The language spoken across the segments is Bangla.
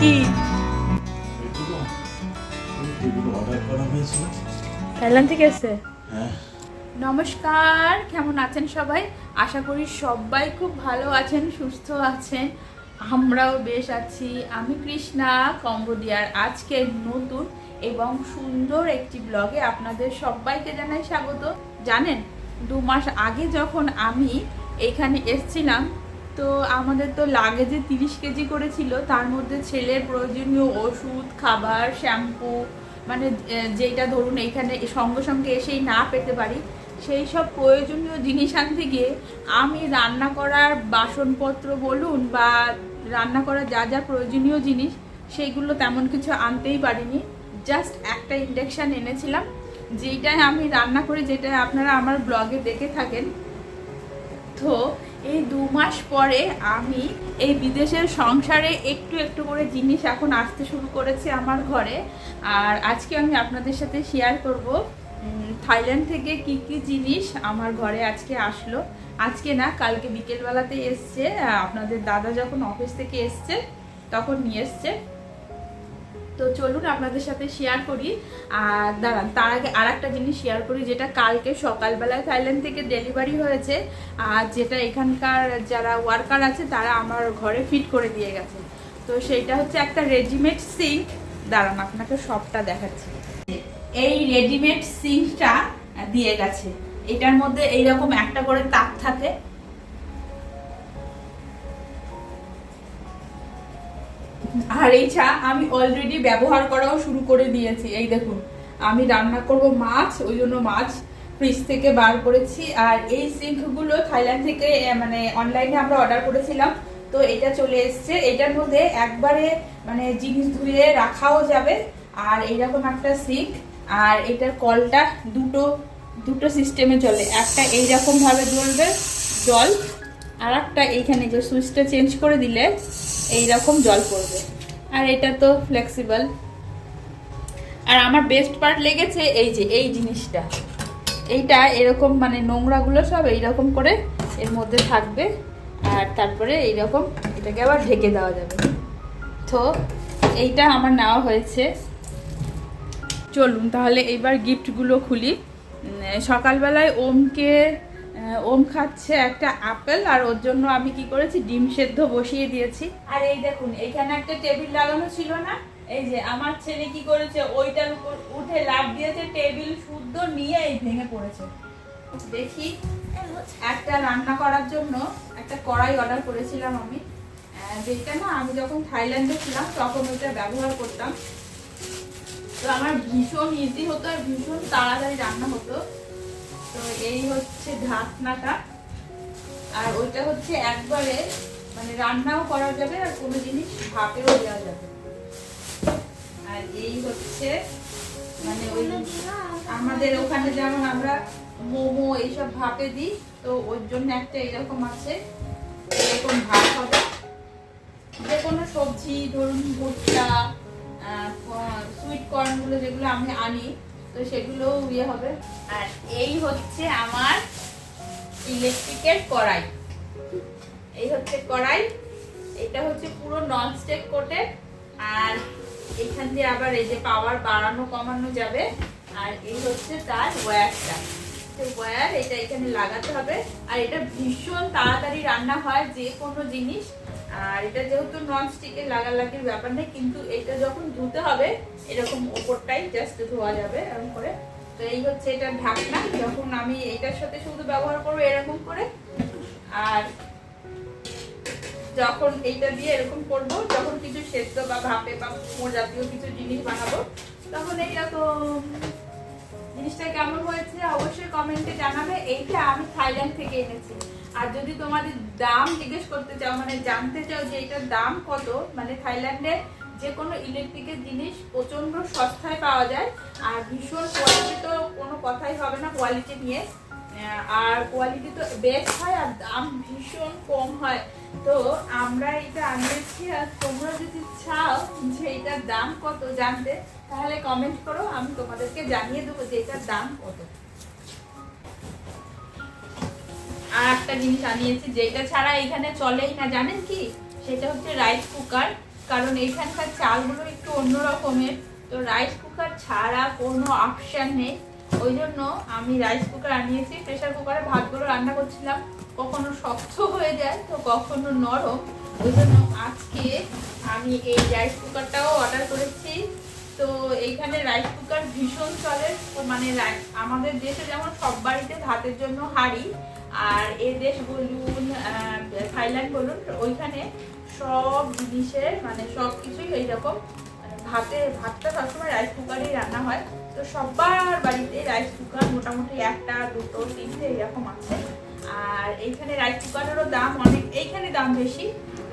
কি? এগুলো এগুলো অর্ডার করা হয়েছিল থাইল্যান্ড থেকে এসছে হ্যাঁ। নমস্কার কেমন আছেন সবাই? আশা করি সবাই খুব ভালো আছেন সুস্থ আছেন। আমরাও বেশ আছি। আমি কৃষ্ণা কম্বোডিয়ার আজকে নতুন এবং সুন্দর একটি ব্লগে আপনাদের সবাইকে জানাই স্বাগত। জানেন দু মাস আগে যখন আমি এখানে এসছিলাম তো আমাদের তো লাগেজে তিরিশ কেজি করেছিল। তার মধ্যে ছেলের প্রয়োজনীয় ওষুধ, খাবার, শ্যাম্পু মানে যেটা ধরুন এইখানে সঙ্গে সঙ্গে এসেই না পেতে পারি, সেই সব প্রয়োজনীয় জিনিস আনতে গিয়ে আমি রান্না করার বাসনপত্র বলুন বা রান্না করার যা যা প্রয়োজনীয় জিনিস, সেইগুলো তেমন কিছু আনতেই পারিনি। জাস্ট একটা ইন্ডাকশান এনেছিলাম যেটাই আমি রান্না করি, যেটা আপনারা আমার ব্লগে দেখে থাকেন। তো এই দু মাস পরে আমি এই বিদেশের সংসারে একটু একটু করে জিনিস এখন আসতে শুরু করেছে আমার ঘরে। আর আজকে আমি আপনাদের সাথে শেয়ার করব থাইল্যান্ড থেকে কি কি জিনিস আমার ঘরে আজকে আসলো। আজকে না, কালকে বিকেলবেলাতে এসছে আপনাদের দাদা যখন অফিস থেকে এসছে, তখন নিয়ে এসছে। তো চলুন আপনাদের সাথে শেয়ার করি। আর দাঁড়ান, তার আগে আর একটা জিনিস শেয়ার করি, যেটা কালকে সকালবেলায় থাইল্যান্ড থেকে ডেলিভারি হয়েছে। আর যেটা এখানকার যারা ওয়ার্কার আছে, তারা আমার ঘরে ফিট করে দিয়ে গেছে। তো সেইটা হচ্ছে একটা রেডিমেড সিঙ্ক দাঁড়ান, আপনাকে সবটা দেখাচ্ছি। এই রেডিমেড সিঙ্কটা দিয়ে গেছে। এটার মধ্যে এইরকম একটা করে তাক থাকে। আর এই চা আমি অলরেডি ব্যবহার করাও শুরু করে দিয়েছি। এই দেখুন, আমি রান্না করব মাছ, ওই জন্য মাছ ফ্রিজ থেকে বার করেছি। আর এই সিঙ্কগুলো থাইল্যান্ড থেকে মানে অনলাইনে আমরা অর্ডার করেছিলাম। তো এটা চলে এসছে। এটার মধ্যে একবারে মানে জিনিস ধুয়ে রাখাও যাবে। আর এইরকম একটা সিঙ্ক আর এটার কলটা দুটো দুটো সিস্টেমে চলে। একটা এইরকম ভাবে জ্বলবে, জল, আর একটা এইখানে যে সুইচটা চেঞ্জ করে দিলে এই রকম জল পড়বে। আর এটা তো ফ্লেক্সিবল আর আমার বেস্ট পার্ট লেগেছে এই যে, এই জিনিসটা। এইটা এরকম মানে নোংরাগুলো সব এইরকম করে এর মধ্যে থাকবে। আর তারপরে এইরকম এটাকে আবার ঢেকে দেওয়া যাবে। তো এইটা আমার নেওয়া হয়েছে। চলুন তাহলে এইবার গিফটগুলো খুলি। সকালবেলায় ওমকে ওম খাচ্ছে একটা আপেল, আর ওর জন্য আমি কি করেছি? ডিম সেদ্ধ বসিয়ে দিয়েছি। আর এই দেখুন, এখানে একটা টেবিল লাগানো ছিল না? এই যে, আমার ছেলে কি করেছে? ওইটার উপর উঠে লাভ দিয়েছে, টেবিল শুদ্ধ নিয়ে এই ভেঙে পড়েছে। দেখি, একটা রান্না করার জন্য একটা কড়াই অর্ডার করেছিলাম আমি। যেটা না, আমি যখন থাইল্যান্ডে ছিলাম, তখন ওইটা ব্যবহার করতাম। তো আমার ভীষণ ইজি হতো আর ভীষণ তাড়াতাড়ি রান্না হতো। তো এই হচ্ছে ঢাকনাটা। আর ওইটা হচ্ছে একবারে মানে রান্নাও করা যাবে আর কোনো জিনিস ভাপেও দেওয়া যাবে। আর এই হচ্ছে মানে ওই আমাদের ওখানে যেমন আমরা মোমো এইসব ভাপে দিই, তো ওর জন্য একটা এরকম আছে, এরকম ভাত হবে। যে কোনো সবজি, ধরুন ভুট্টা সুইট কর্নগুলো যেগুলো আমি আনি তো সেগুলো ইয়ে হবে। আর এই হচ্ছে আমার ইলেকট্রিকের কড়াই। এই হচ্ছে কড়াই, এটা হচ্ছে পুরো নন স্টেক কোটেড আর এখান দিয়ে আবার এই যে পাওয়ার বাড়ানো কমানো যাবে, আর এই হচ্ছে তার ওয়্যারটা ওয়্যার এটা এখানে লাগাতে হবে, আর এটা ভীষণ তাড়াতাড়ি রান্না হয় যে কোনো জিনিস। আর এটা যেহেতু নন স্টিকের লাগালাগির ব্যাপার নেই, কিন্তু এটা যখন ধুতে হবে, এরকম ওপরটাই জাস্ট ধোয়া যাবে এরকম করে। তো এই হচ্ছে এটা ঢাকনা, যখন আমি এটার সাথে শুধু ব্যবহার করব এরকম করে। আর যখন এইটা দিয়ে এরকম করব, যখন কিছু সেদ্ধ বা ভাপে বা মোর জাতীয় কিছু জিনিস বানাবো, তখন এইরকম জিনিসটা কেমন হয়েছে অবশ্যই কমেন্টে জানাবে। এইটা আমি থাইল্যান্ড থেকে এনেছি। আর যদি তোমাদের দাম জিজ্ঞেস করতে চাও মানে জানতে চাও যে এটার দাম কত মানে থাইল্যান্ডে যে কোনো ইলেকট্রিকের জিনিস প্রচণ্ড সস্তায় পাওয়া যায় আর ভীষণ কোয়ালিটি তো কোনো কথাই হবে না কোয়ালিটি নিয়ে। আর কোয়ালিটি তো বেস্ট হয় আর দাম ভীষণ কম হয়। তো আমরা এটা আনিয়েছি আর তোমরা যদি চাও যে এটার দাম কত জানতে, তাহলে কমেন্ট করো, আমি তোমাদেরকে জানিয়ে দেবো যে এটার দাম কত। আর একটা জিনিস আনিয়েছি যেটা ছাড়া এখানে চলেই না, জানেন কি? সেটা হচ্ছে রাইস কুকার কারণ এইখানকার চালগুলো একটু অন্য রকমের তো রাইস কুকার ছাড়া কোনো অপশান নেই। ওই জন্য আমি রাইস কুকার আনিয়েছি প্রেশার কুকারে ভাতগুলো রান্না করছিলাম। কখনো শক্ত হয়ে যায়, তো কখনো নরম। ওই জন্য আজকে আমি এই রাইস কুকারটাও অর্ডার করেছি। তো এইখানে রাইস কুকার ভীষণ চলে। মানে আমাদের দেশে যেমন সব বাড়িতে ভাতের জন্য হাঁড়ি আর এ দেশ বলুন থাইল্যান্ড বলুন, ওইখানে সব জিনিসের মানে সব কিছুই এইরকম, ভাতে, ভাতটা সবসময় রাইস কুকারেই রান্না হয়। তো সবার বাড়িতে রাইস কুকার মোটামুটি একটা, দুটো, তিনটে এরকম আছে। আর এইখানে রাইস কুকারেরও দাম অনেক, এইখানে দাম বেশি,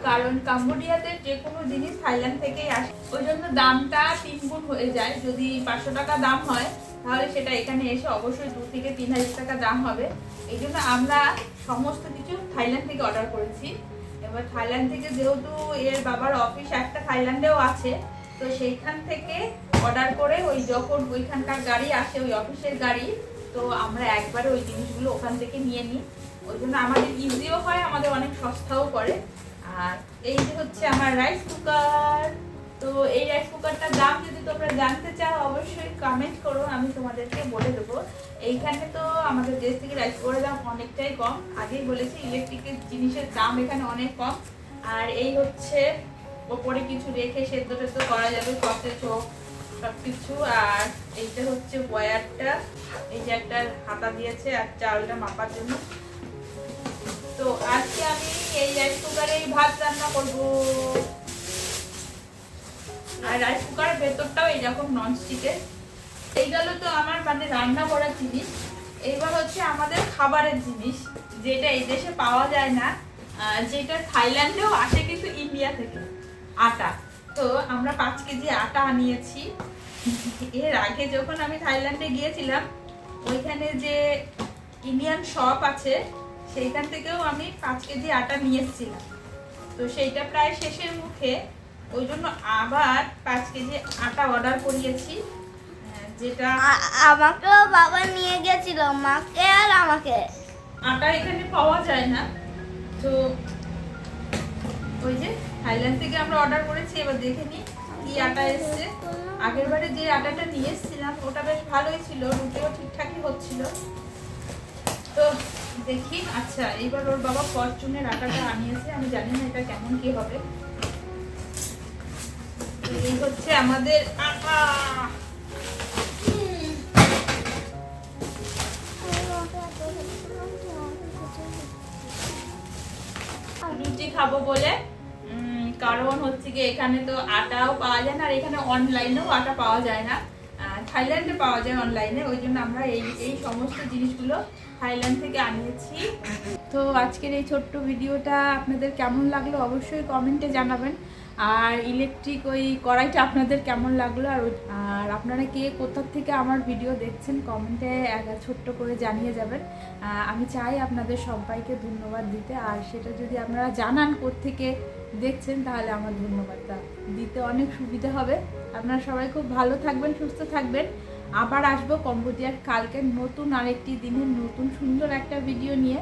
কারণ কাম্বোডিয়াতে যে কোনো জিনিস থাইল্যান্ড থেকেই আসে। ওই জন্য দামটা তিন গুণ হয়ে যায়। যদি পাঁচশো টাকা দাম হয় তাহলে সেটা এখানে এসে অবশ্যই দু থেকে তিন হাজার টাকা দাম হবে। এই জন্য আমরা সমস্ত কিছু থাইল্যান্ড থেকে অর্ডার করেছি। এবার থাইল্যান্ড থেকে যেহেতু এর বাবার অফিস একটা থাইল্যান্ডেও আছে, তো সেইখান থেকে অর্ডার করে ওই যখন ওইখানকার গাড়ি আসে, ওই অফিসের গাড়ি, তো আমরা একবারে ওই জিনিসগুলো ওখান থেকে নিয়ে নিই। ওই জন্য আমাদের ইজিও হয়, আমাদের অনেক সস্তাও পড়ে। আর এই যে হচ্ছে আমার রাইস কুকার তো এই রাইস কুকারটার দাম যদি তোমরা জানতে চাও, অবশ্যই কমেন্ট করো, আমি তোমাদেরকে বলে দেবো। এইখানে তো আমাদের দেশ থেকে রাইস কুকারের দাম অনেকটাই কম। আগেই বলেছি ইলেকট্রিকের জিনিসের দাম এখানে অনেক কম। আর এই হচ্ছে, ওপরে কিছু রেখে সেদ্ধ টেদ্ধ করা যাবে সসেজ হোক সব কিছু আর এইটা হচ্ছে ওয়্যারটা এই যে একটা হাতা দিয়েছে, আর চালটা মাপার জন্য। তো আজকে আমি এই রাইস কুকারে ভাত রান্না করব। আর রাইস কুকারের ভেতরটাও এইরকম ননস্টিকের এই গেল তো আমার মানে রান্না করার জিনিস। এইবার হচ্ছে আমাদের খাবারের জিনিস, যেটা এই দেশে পাওয়া যায় না। যেটা থাইল্যান্ডেও আসে কিন্তু ইন্ডিয়া থেকে, আটা। তো আমরা পাঁচ কেজি আটা আনিয়েছি। এর আগে যখন আমি থাইল্যান্ডে গিয়েছিলাম, ওইখানে যে ইন্ডিয়ান শপ আছে, সেইখান থেকেও আমি পাঁচ কেজি আটা নিয়ে এসেছিলাম। তো সেইটা প্রায় শেষের মুখে। ওই জন্য আবার পাঁচ কেজি আটা অর্ডার করিয়েছি আহ, যেটা আ- আমাকেও বাবা নিয়ে গেছিল মাকে আর আমাকে। আটা এখানে পাওয়া যায় না। তো ওই যে থাইল্যান্ড থেকে আমরা অর্ডার করেছি এবার দেখে নিই কি আটা এসছে। আগের বারে যে আটাটা নিয়ে এসেছিলাম ওটা বেশ ভালোই ছিল রুটিও ঠিকঠাকই হচ্ছিল। তো দেখি আচ্ছা এইবার ওর বাবা ফরচুনের আটাটা আনিয়েছে আমি জানি না এটা কেমন কি হবে। এই হচ্ছে আমাদের আটা। লুচি খাব বলে। কারণ হচ্ছে কি এখানে তো আটাও পাওয়া যায় না, আর এখানে অনলাইনেও আটা পাওয়া যায় না। থাইল্যান্ডে পাওয়া যায় অনলাইনে ওই জন্য আমরা এই এই সমস্ত জিনিসগুলো থাইল্যান্ড থেকে আনিয়েছি। তো আজকের এই ছোট্ট ভিডিওটা আপনাদের কেমন লাগল অবশ্যই কমেন্টে জানাবেন। আর ইলেকট্রিক ওই কড়াইটা আপনাদের কেমন লাগল? আর আর আপনারা কে কোথার থেকে আমার ভিডিও দেখছেন কমেন্টে ছোট্ট করে জানিয়ে যাবেন। আমি চাই আপনাদের সবাইকে ধন্যবাদ দিতে। আর সেটা যদি আপনারা জানান থেকে দেখছেন, তাহলে আমার ধন্যবাদটা দিতে অনেক সুবিধা হবে। আপনারা সবাই খুব ভালো থাকবেন, সুস্থ থাকবেন। আবার আসব কম্বোডিয়ার কালকে নতুন আরেকটি দিনের নতুন সুন্দর একটা ভিডিও নিয়ে।